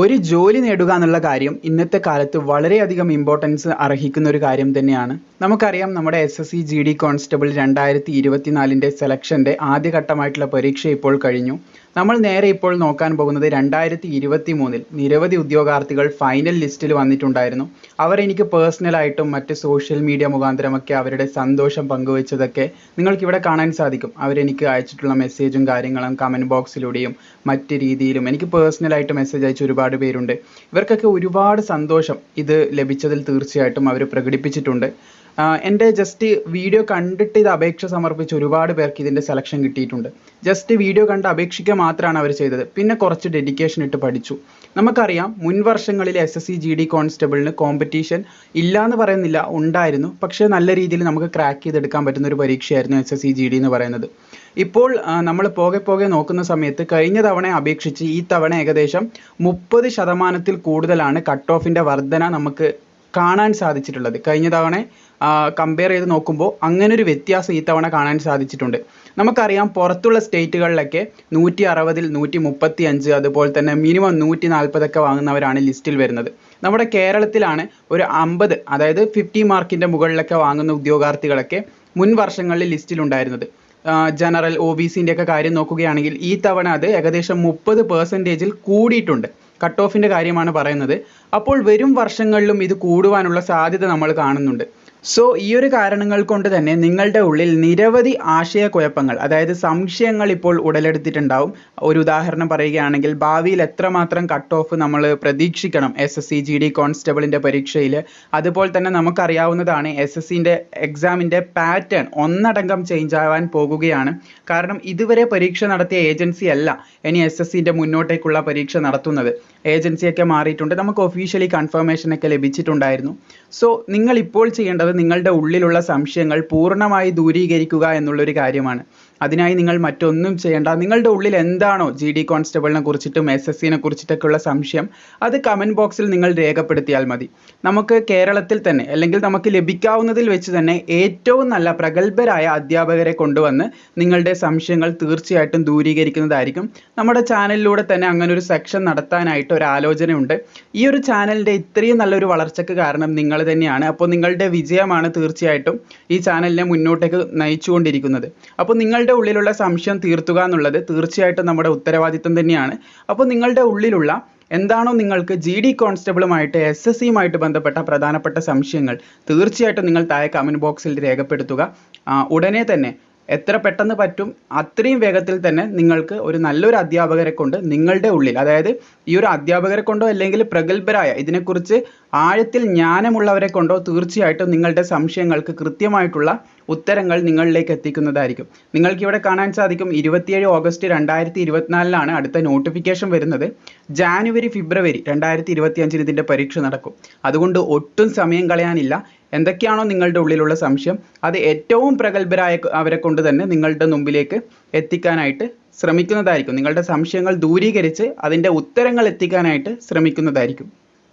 ഒരു ജോലി നേടുക എന്നുള്ള കാര്യം ഇന്നത്തെ കാലത്ത് വളരെയധികം ഇമ്പോർട്ടൻസ് അർഹിക്കുന്ന ഒരു കാര്യം തന്നെയാണ്. നമുക്കറിയാം നമ്മുടെ S S C G D constable രണ്ടായിരത്തി ഇരുപത്തിനാലിന്റെ സെലക്ഷന്റെ ആദ്യഘട്ടമായിട്ടുള്ള പരീക്ഷ ഇപ്പോൾ കഴിഞ്ഞു. നമ്മൾ നേരെ ഇപ്പോൾ നോക്കാൻ പോകുന്നത് രണ്ടായിരത്തി ഇരുപത്തി മൂന്നിൽ നിരവധി ഉദ്യോഗാർത്ഥികൾ ഫൈനൽ ലിസ്റ്റിൽ വന്നിട്ടുണ്ടായിരുന്നു. അവർ എനിക്ക് പേഴ്സണലായിട്ടും മറ്റ് സോഷ്യൽ മീഡിയ മുഖാന്തരമൊക്കെ അവരുടെ സന്തോഷം പങ്കുവച്ചതൊക്കെ നിങ്ങൾക്ക് ഇവിടെ കാണാൻ സാധിക്കും. അവരെനിക്ക് അയച്ചിട്ടുള്ള മെസ്സേജും കാര്യങ്ങളും കമന്റ് ബോക്സിലൂടെയും മറ്റ് രീതിയിലും എനിക്ക് പേഴ്സണലായിട്ട് മെസ്സേജ് അയച്ച ഒരുപാട് പേരുണ്ട്. ഇവർക്കൊക്കെ ഒരുപാട് സന്തോഷം ഇത് ലഭിച്ചതിൽ തീർച്ചയായിട്ടും അവർ പ്രകടിപ്പിച്ചിട്ടുണ്ട്. എന്റെ ജസ്റ്റ് വീഡിയോ കണ്ടിട്ട് ഇത് അപേക്ഷ സമർപ്പിച്ച് ഒരുപാട് പേർക്ക് ഇതിന്റെ സെലക്ഷൻ കിട്ടിയിട്ടുണ്ട്. ജസ്റ്റ് വീഡിയോ കണ്ട് അപേക്ഷിക്കുക മാത്രമാണ് അവർ ചെയ്തത്. പിന്നെ കുറച്ച് ഡെഡിക്കേഷൻ ഇട്ട് പഠിച്ചു. നമുക്കറിയാം മുൻ വർഷങ്ങളിൽ S S C G D കോൺസ്റ്റബിളിന് competition ഇല്ല എന്ന് പറയുന്നില്ല ഉണ്ടായിരുന്നു. പക്ഷേ നല്ല രീതിയിൽ നമുക്ക് ക്രാക്ക് ചെയ്തെടുക്കാൻ പറ്റുന്ന ഒരു പരീക്ഷയായിരുന്നു S S C G D എന്ന് പറയുന്നത്. ഇപ്പോൾ നമ്മൾ പോകെ പോകെ നോക്കുന്ന സമയത്ത് കഴിഞ്ഞ തവണ അപേക്ഷിച്ച് ഈ തവണ ഏകദേശം മുപ്പത് ശതമാനത്തിൽ കൂടുതലാണ് കട്ട് ഓഫിന്റെ വർധന നമുക്ക് കാണാൻ സാധിച്ചിട്ടുള്ളത്. കഴിഞ്ഞ തവണ കമ്പയർ ചെയ്ത് നോക്കുമ്പോൾ അങ്ങനെ ഒരു വ്യത്യാസം ഈ തവണ കാണാൻ സാധിച്ചിട്ടുണ്ട്. നമുക്കറിയാം പുറത്തുള്ള സ്റ്റേറ്റുകളിലൊക്കെ നൂറ്റി അറുപതിൽ നൂറ്റി മുപ്പത്തി അഞ്ച് അതുപോലെ തന്നെ മിനിമം നൂറ്റി നാൽപ്പതൊക്കെ വാങ്ങുന്നവരാണ് ലിസ്റ്റിൽ വരുന്നത്. നമ്മുടെ കേരളത്തിലാണ് ഒരു അമ്പത് അതായത് ഫിഫ്റ്റി മാർക്കിന്റെ മുകളിലൊക്കെ വാങ്ങുന്ന ഉദ്യോഗാർത്ഥികളൊക്കെ മുൻ വർഷങ്ങളിൽ ലിസ്റ്റിലുണ്ടായിരുന്നത്. ജനറൽ ഒ ബി സിന്റെ ഒക്കെ കാര്യം നോക്കുകയാണെങ്കിൽ ഈ തവണ അത് ഏകദേശം മുപ്പത് പെർസെന്റേജിൽ കൂടിയിട്ടുണ്ട്. കട്ട് ഓഫിന്റെ കാര്യമാണ് പറയുന്നത്. അപ്പോൾ വരും വർഷങ്ങളിലും ഇത് കൂടുവാനുള്ള സാധ്യത നമ്മൾ കാണുന്നുണ്ട്. സോ ഈ ഒരു കാരണങ്ങൾ കൊണ്ട് തന്നെ നിങ്ങളുടെ ഉള്ളിൽ നിരവധി ആശയക്കുഴപ്പങ്ങൾ അതായത് സംശയങ്ങൾ ഇപ്പോൾ ഉടലെടുത്തിട്ടുണ്ടാവും. ഒരു ഉദാഹരണം പറയുകയാണെങ്കിൽ ഭാവിയിൽ എത്രമാത്രം കട്ട് ഓഫ് നമ്മൾ പ്രതീക്ഷിക്കണം S S C G D കോൺസ്റ്റബിളിന്റെ പരീക്ഷയിൽ. അതുപോലെ തന്നെ നമുക്കറിയാവുന്നതാണ് എസ് എസ് സിന്റെ എക്സാമിന്റെ പാറ്റേൺ ഒന്നടങ്കം ചേഞ്ച് ആവാൻ പോകുകയാണ്. കാരണം ഇതുവരെ പരീക്ഷ നടത്തിയ ഏജൻസി അല്ല ഇനി എസ് എസ് സിന്റെ മുന്നോട്ടേക്കുള്ള പരീക്ഷ നടത്തുന്നത്. ഏജൻസിയൊക്കെ മാറിയിട്ടുണ്ട്. നമുക്ക് ഒഫീഷ്യലി കൺഫർമേഷൻ ഒക്കെ ലഭിച്ചിട്ടുണ്ടായിരുന്നു. സോ നിങ്ങൾ ഇപ്പോൾ ചെയ്യേണ്ടത് നിങ്ങളുടെ ഉള്ളിലുള്ള സംശയങ്ങൾ പൂർണമായി ദൂരീകരിക്കുക എന്നുള്ളൊരു കാര്യമാണ്. അതിനായി നിങ്ങൾ മറ്റൊന്നും ചെയ്യേണ്ട. നിങ്ങളുടെ ഉള്ളിൽ എന്താണോ ജി ഡി കോൺസ്റ്റബിളിനെ കുറിച്ചിട്ടും എസ് എസ് സിനെ കുറിച്ചിട്ടൊക്കെയുള്ള സംശയം അത് കമന്റ് ബോക്സിൽ നിങ്ങൾ രേഖപ്പെടുത്തിയാൽ മതി. നമുക്ക് കേരളത്തിൽ തന്നെ അല്ലെങ്കിൽ നമുക്ക് ലഭിക്കാവുന്നതിൽ വെച്ച് തന്നെ ഏറ്റവും നല്ല പ്രഗത്ഭരായ അധ്യാപകരെ കൊണ്ടുവന്ന് നിങ്ങളുടെ സംശയങ്ങൾ തീർച്ചയായിട്ടും ദൂരീകരിക്കുന്നതായിരിക്കും. നമ്മുടെ ചാനലിലൂടെ തന്നെ അങ്ങനെ ഒരു സെക്ഷൻ നടത്താനായിട്ട് ഒരു ആലോചനയുണ്ട്. ഈ ഒരു ചാനലിന്റെ ഇത്രയും നല്ലൊരു വളർച്ചയ്ക്ക് കാരണം നിങ്ങൾ തന്നെയാണ്. അപ്പോൾ നിങ്ങളുടെ വിജയമാണ് തീർച്ചയായിട്ടും ഈ ചാനലിനെ മുന്നോട്ടേക്ക് നയിച്ചുകൊണ്ടിരിക്കുന്നത്. അപ്പോൾ നിങ്ങളുടെ ഉള്ളിലുള്ള സംശയം തീർത്തുക എന്നുള്ളത് തീർച്ചയായിട്ടും നമ്മുടെ ഉത്തരവാദിത്തം തന്നെയാണ്. അപ്പോൾ നിങ്ങളുടെ ഉള്ളിലുള്ള എന്താണോ നിങ്ങൾക്ക് ജി ഡി കോൺസ്റ്റബിളുമായിട്ട് എസ് എസ് സിയുമായിട്ട് ബന്ധപ്പെട്ട പ്രധാനപ്പെട്ട സംശയങ്ങൾ തീർച്ചയായിട്ടും നിങ്ങൾ താഴെ കമന്റ് ബോക്സിൽ രേഖപ്പെടുത്തുക. ഉടനെ തന്നെ എത്ര പെട്ടെന്ന് പറ്റും അത്രയും വേഗത്തിൽ തന്നെ നിങ്ങൾക്ക് ഒരു നല്ലൊരു അധ്യാപകരെ കൊണ്ട് നിങ്ങളുടെ ഉള്ളിൽ അതായത് ഈ ഒരു അധ്യാപകരെ കൊണ്ടോ അല്ലെങ്കിൽ പ്രഗത്ഭരായ ഇതിനെക്കുറിച്ച് ആഴത്തിൽ ജ്ഞാനമുള്ളവരെ കൊണ്ടോ തീർച്ചയായിട്ടും നിങ്ങളുടെ സംശയങ്ങൾക്ക് കൃത്യമായിട്ടുള്ള ഉത്തരങ്ങൾ നിങ്ങളിലേക്ക് എത്തിക്കുന്നതായിരിക്കും. നിങ്ങൾക്ക് ഇവിടെ കാണാൻ സാധിക്കും ഇരുപത്തിയേഴ് ഓഗസ്റ്റ് രണ്ടായിരത്തി ഇരുപത്തിനാലിലാണ് അടുത്ത നോട്ടിഫിക്കേഷൻ വരുന്നത്. ജാനുവരി ഫെബ്രുവരി രണ്ടായിരത്തി ഇരുപത്തി അഞ്ചിന് ഇതിന്റെ പരീക്ഷ നടക്കും. അതുകൊണ്ട് ഒട്ടും സമയം കളയാനില്ല. എന്തൊക്കെയാണോ നിങ്ങളുടെ ഉള്ളിലുള്ള സംശയം അത് ഏറ്റവും പ്രഗത്ഭരായ അവരെ കൊണ്ട് തന്നെ നിങ്ങളുടെ മുമ്പിലേക്ക് എത്തിക്കാനായിട്ട് ശ്രമിക്കുന്നതായിരിക്കും. നിങ്ങളുടെ സംശയങ്ങൾ ദൂരീകരിച്ച് അതിന്റെ ഉത്തരങ്ങൾ എത്തിക്കാനായിട്ട് ശ്രമിക്കുന്നതായിരിക്കും.